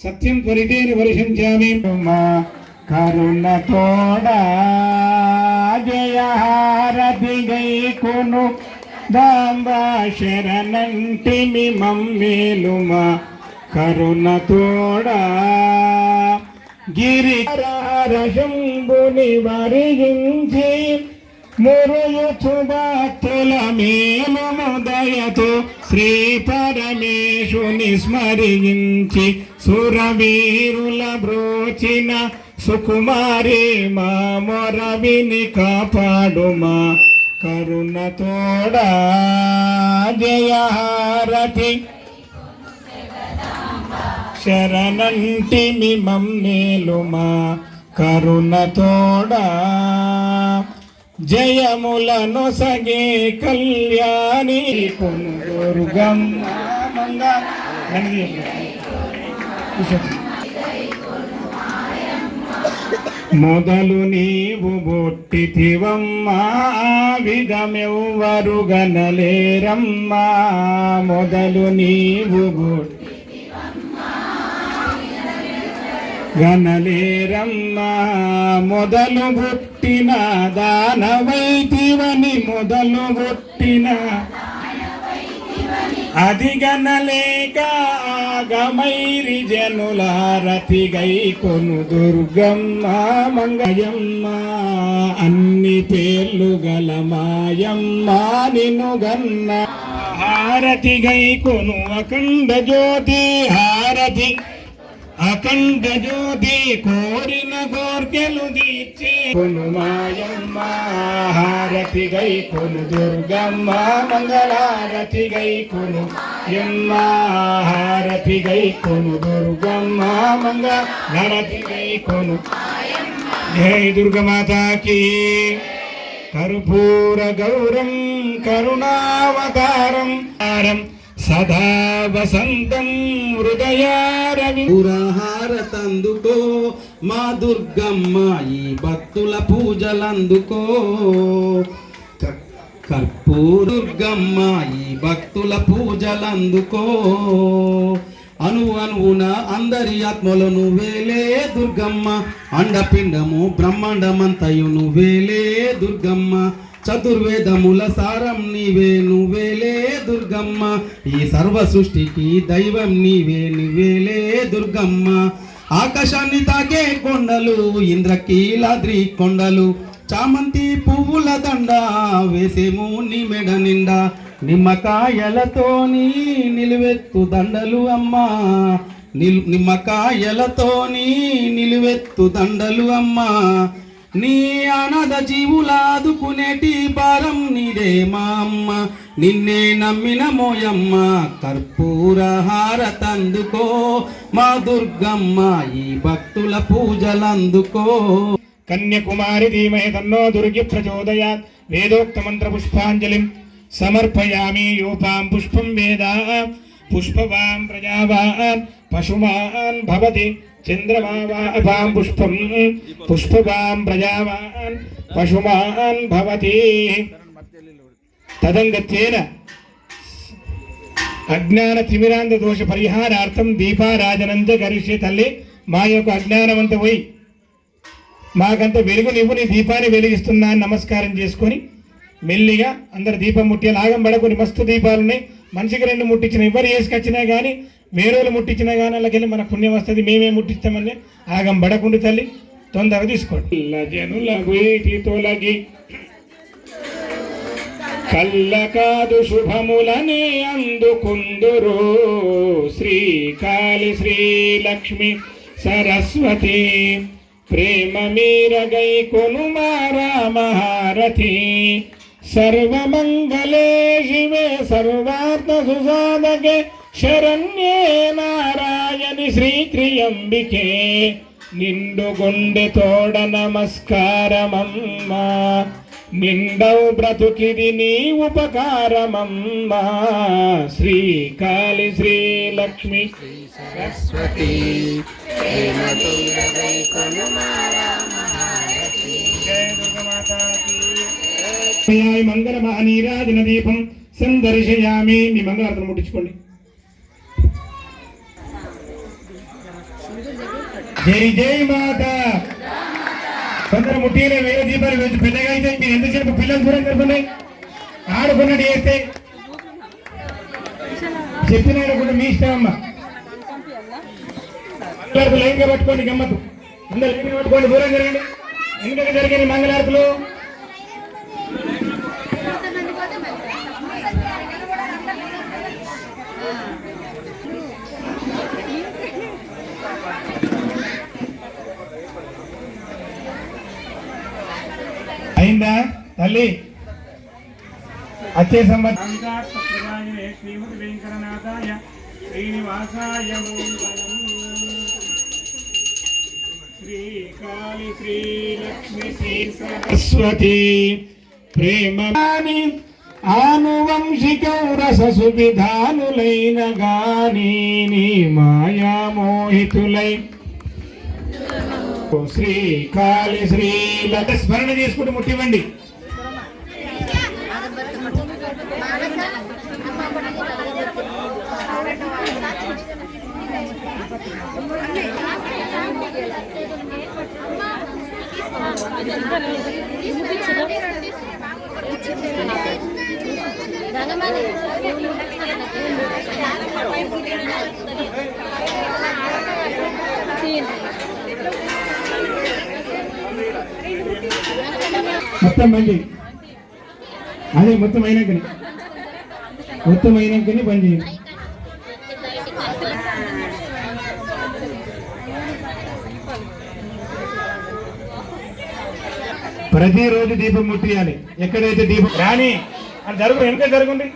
సత్యం త్వరితేన వర్షించామి మా కరుణ తోడా జయ హారతి గై కొను దాంబా శరణంటిమి మమ్మేలుమా కరుణ తోడా వరించి మురుయుచు భక్తుల దయతో శ్రీ పరమేశుని స్మరించి సురవీరుల బ్రోచిన సుకుమారి మా మొరవిని కాపాడుమా. కరుణ తోడా జయహారతి. శరణంటిమి మమ్మేలుమా కరుణ తోడా జయములను సగే కళ్యాణి కొను దుర్గమ్మ మంగ మొదలు నీవు బొట్టితివమ్మా విధమెవ్వరు గనలేరమ్మా. మొదలు నీవు బొట్టి గనలేరమ్మా. మొదలు పుట్టిన దానవైతివని మొదలు పుట్టిన అదిగనలేక ఆగమైరి జనుల రతిగై కొను దుర్గమ్మ మంగయమ్మ అన్ని పేర్లు గల మాయమ్మ నిను గన్న. హారతిగై కొను అఖండ జ్యోతి హారతి అఖండ జ్యోతి కోరిన కోర్కెలు దీచి కొను మాయమ్మ హారతి గై కొను దుర్గమ్మ మంగళారతి గై కొను ఎమ్మ హారతి గై కొను దుర్గమ్మ మంగళారతి గై కొను. జై దుర్గమాతాకి. కర్పూర గౌరం కరుణావతారం సదా వసంతం హృదయారవి పురహారతందుకో మా దుర్గమ్మ ఈ భక్తుల పూజలందుకో. క- దుర్గమ్మ ఈ భక్తుల పూజలందుకో. అను అనువున అందరి ఆత్మలు నువ్వేలే దుర్గమ్మ. అండపిండము బ్రహ్మాండమంతయు నువ్వేలే దుర్గమ్మ. చతుర్వేదముల సారం నీవే నువ్వేలే దుర్గమ్మ. ఈ సర్వ సృష్టికి దైవం నీవే నువ్వేలే దుర్గమ్మ. ఆకాశాన్ని తాకే కొండలు ఇంద్రకీలాద్రి కొండలు. చామంతి పువ్వుల దండ వేసేము నీ మెడ నిండా. నిమ్మకాయలతోని నిలువెత్తు దండలు అమ్మా. నిల్ నిమ్మకాయలతోని నిలువెత్తు దండలు అమ్మా. నీ అనాథ జీవులాదుకునేటి భారం నీదే మా అమ్మ నిన్నే నమ్మిన మోయమ్మ కర్పూర హారతందుకో మా దుర్గమ్మ ఈ భక్తుల పూజలందుకో. కన్యకుమారి ధీమహి తన్నో దుర్గి ప్రచోదయాత్ వేదోక్త మంత్ర పుష్పాంజలిం సమర్పయామి యూపాం పుష్పం వేదా. పుష్పవాం ప్రజావాన్ పశుమాన్ భవతి చంద్రమావాం పుష్పం పుష్పవాం ప్రజావాన్ పశుమాన్ భవతి తదంగత్యేన అజ్ఞాన తిమిరాంత దోష పరిహారార్థం దీపారాజనంత గరిష్య తల్లి మా యొక్క అజ్ఞానమంత పోయి మాకంత వెలుగు నువ్వు నీ దీపాన్ని వెలిగిస్తున్నా నమస్కారం చేసుకొని మెల్లిగా అందరు దీపం ముట్టేలాగం లాగం మస్తు దీపాలున్నాయి. మనిషికి రెండు ముట్టించిన ఎవరు వేసుకొచ్చినా కానీ వేరేలు ముట్టించినా కానీ వాళ్ళకెళ్ళి మన పుణ్యం వస్తుంది మేమే ముట్టిస్తామని ఆగం బడకుండి తల్లి తొందరగా తీసుకోండి. జనుల వీటి తొలగి కల్ల కాదు శుభములనే అందుకుందురు శ్రీకాళి శ్రీలక్ష్మి సరస్వతి. ప్రేమ మీరగై కొను మారా మహారథి. శివే సర్వార్థ సుసాధకే శరణ్యే నారాయణి శ్రీ త్రియంబికే. నిండు గుండె తోడ నమస్కారమమ్మా. నిండవు బ్రతుకిది నీ ఉపకారమమ్మా. శ్రీకాళి శ్రీలక్ష్మి శ్రీ సరస్వతి. మంగళ మహనీరాజన దీపం సందర్శయామి. మీ మంగళార్థం ముట్టించుకోండి. జై జై మాత. కొందరు ముట్టిన వేల దీపాలు వేసి పెద్దగా అయితే మీరు ఎంతసేపు పిల్లలు దూరం జరుపున్నాయి ఆడుకున్నట్టు చేస్తే. చెప్పిన కూడా మీ ఇష్టం అమ్మ. మంగళారతులు లైన్గా పట్టుకోండి గమ్మత్తు. అందరు లైన్గా పట్టుకోండి దూరం జరగండి ఎందుకంటే జరిగింది మంగళారతులు. తల్లి వచ్చే సంవత్సరం శ్రీమతి వెంకటనాథాయ శ్రీనివాసాయ మంగళం శ్రీకాళి శ్రీలక్ష్మి శ్రీ సరస్వతి ప్రేమ ఆనువంశికం రససు విధానులైన గాని స్మరణ చేసుకుంటూ ముట్టివ్వండి. మొత్తం బండి అదే మొత్తం అయినాకని. మొత్తం అయినాకని బండి ప్రతిరోజు దీపం ముట్టియాలి. ఎక్కడైతే దీపం రాణి అని జరుగు వెనక జరగండి